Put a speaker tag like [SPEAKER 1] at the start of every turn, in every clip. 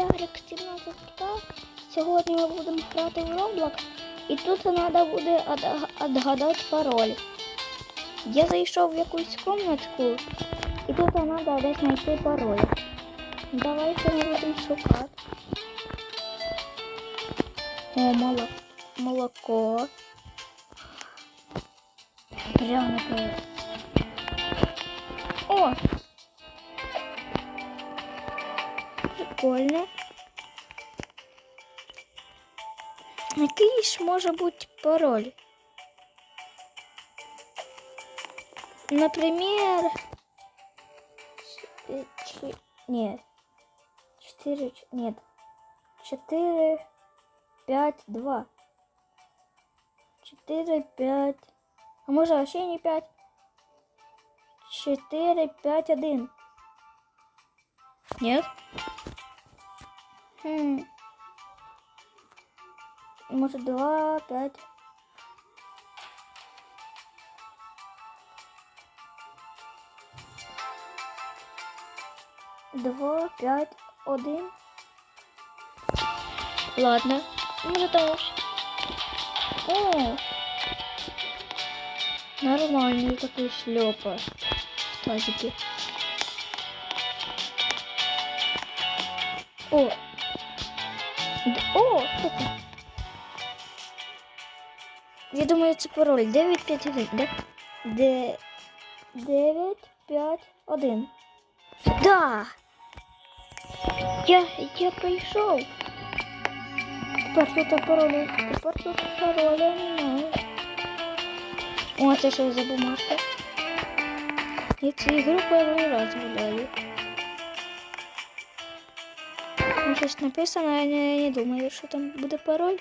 [SPEAKER 1] Ярик 17 Сьогодні ми будемо грати в Roblox. І тут треба буде отгадати пароль. Я зайшов в якусь комнатку, і тут треба десь знайти пароль. Давайте ми будемо шукати. О, молоко. Пряники. О! Прикольно. Який ж може бути пароль? Например, э, нет, четыре, нет, четыре, пять, два, четыре, пять, а может вообще не пять, четыре, пять, один. Нет? Может два, пять. Два, пять, один. Ладно. Может уж. О! Нормальный такой шлепа. В. О! Д- О! Это. Я думаю, це пароль 951, да? Де... 951. Да! Я, я прийшов. Тепер тут паролі. Тепер тут пароля немає. О, це що за бумажка? Я цю ігру перший раз гуляю. Там щось написано, я не, не думаю, що там буде пароль.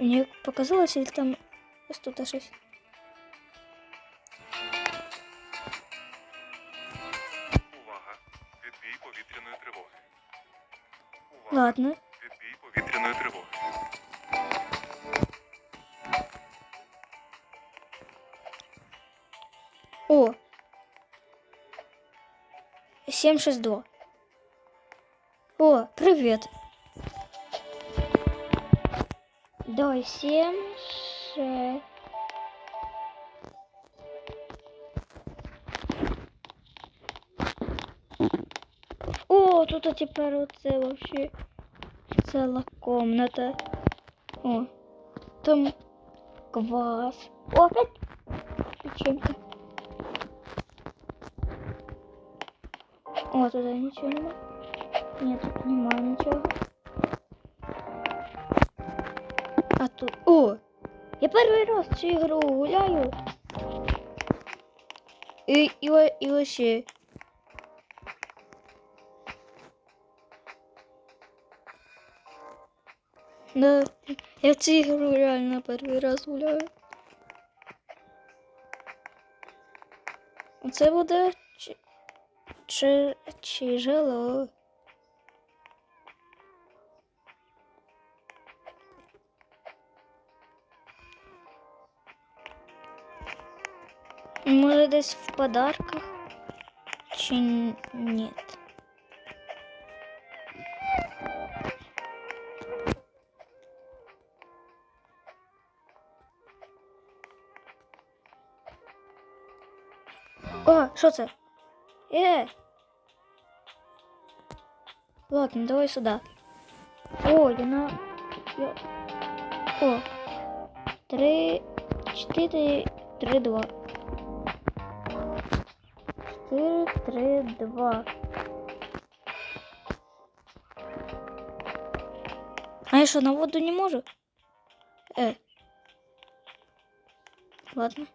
[SPEAKER 1] Мені показалось, или там ось тут щось.
[SPEAKER 2] Увага! Відбій повітряної тривоги. Увага!
[SPEAKER 1] Ладно.
[SPEAKER 2] Відбій повітряної тривоги.
[SPEAKER 1] О! 762. О, привет. Давай, 7, 6. О, тут тепер оце вообще ціла комната. О, там квас. О, опять печенька. О, туда ничего нема. Нет, тут нема ничего. А тут... О! Я первый раз цю ігру гуляю. І, і, і вообще. Да, я цю ігру реально перший раз гуляю. Це буде чи, чи, тяжело. Може десь в подарках? Чи н- ні? О, що це? Е! Ладно, давай сюда. О, я на... Я... О. Три... Четыре... Три, два. 4, 3, 2. А я что, на воду не можу? Э. Ладно.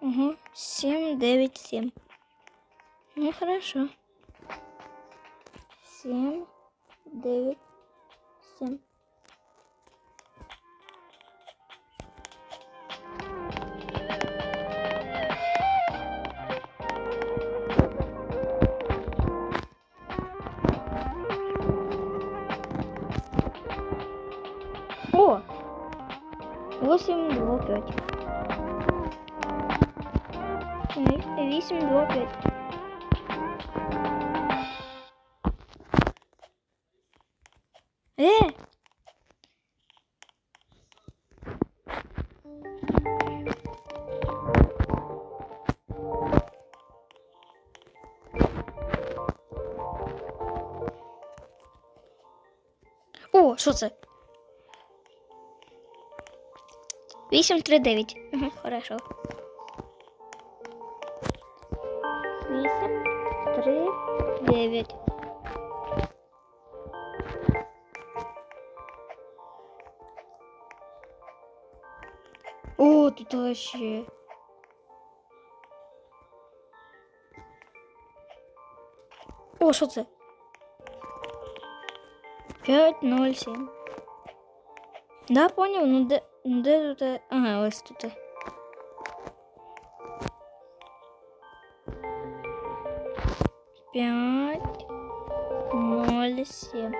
[SPEAKER 1] Угу. 7, 9, 7. Ну хорошо. 7, 9, 7. 825. Э? О, что що це? 839. Угу, хорошо. 8, 3, 9. О, тут вообще. О, що це? 5, 0, 7. Да, понял, ну де, ну де тут? Ага, ось тут. П'ять, ноль, семь.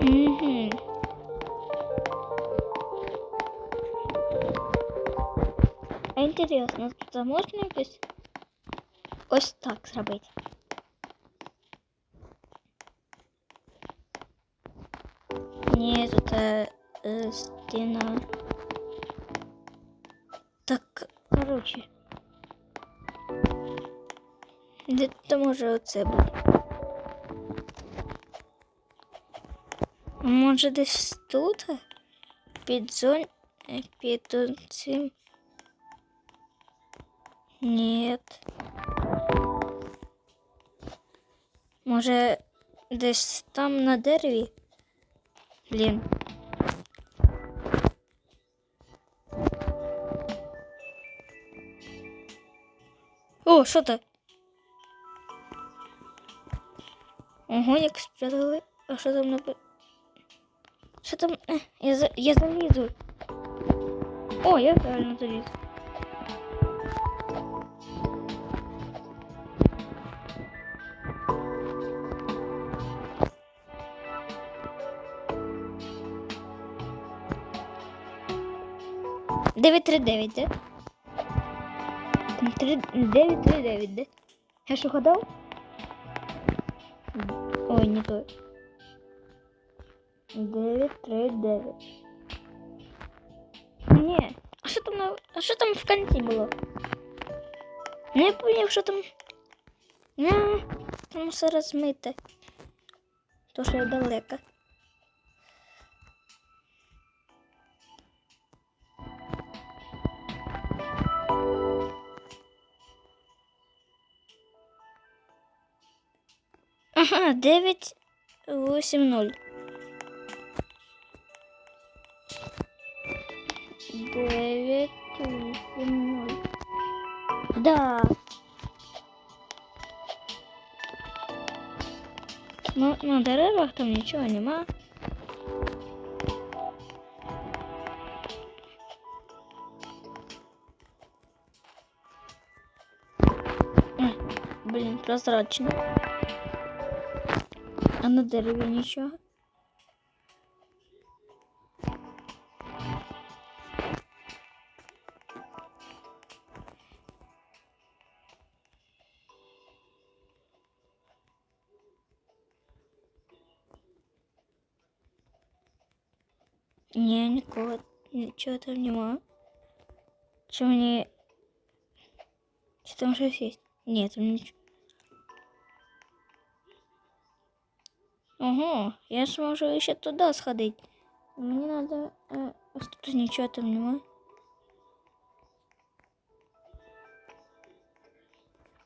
[SPEAKER 1] Угу. Интересно, тут можна якось ось так зробити? Ні, тут е, стіна коротше. Де то може оце бути? Може десь тут? Під зон... е, Під цим. Нет. Може десь там на дереві? Блін. О, що то? Ого, як спрятали. А що там на... Що там? Е, я за... я залізу. О, я правильно заліз. Дев'ять три дев'ять, да? 939, да? Я что угадал Ой, не то. 939. Не, а что там, а что там в конце было ну я поняв, что там. Не, там все размыто Тому що я далеко. Ага, 9, 8, 0. 9, 8, 0. Да. Ну, на деревах там нічого нема. Ой, Блін, прозрачно А на дереві нічого. Ні, нікого, нічого там нема. Чи мені... Чи там щось є? Ні, там нічого. Ого, я ж можу ще туди сходити. Мені треба... Е, ось тут нічого там нема.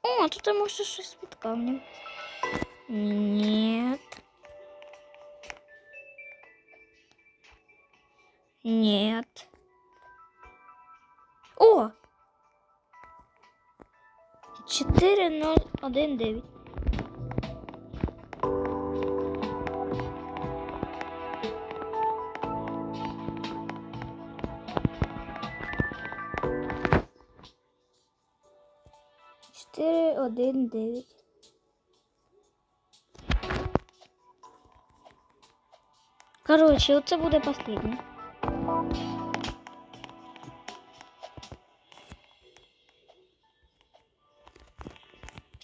[SPEAKER 1] О, тут може щось під камнем. Нет. Нет. О! 4019. Девять. Короче, Коротше, оце буде останнє.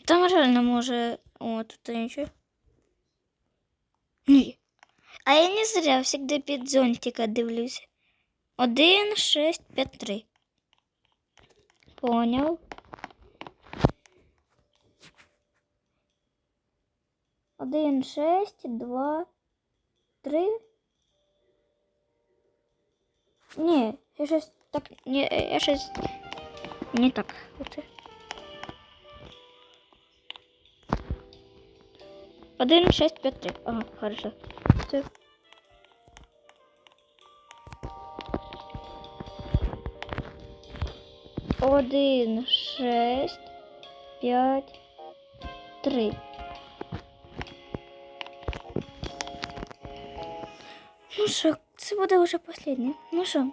[SPEAKER 1] Там реально може... О, тут ничего. Ні. А я не зря всегда під зонтика дивлюся. Один, шесть, п'ять, три. Понял. 1, 6, 2, 3. не я щось так. не я щось не так. Оце. 1, 6, 5, 3. Ага, хорошо. все Один, шесть, пять, три. Ну що, це буде вже останнє. Ну що?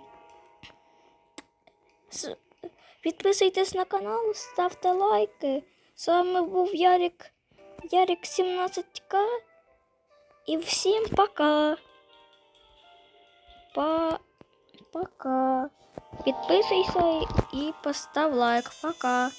[SPEAKER 1] С- Підписуйтесь на канал, ставте лайки. З вами був Ярик, Ярик 17К. І всім пока. Па... Пока. Підписуйся і постав лайк. Пока.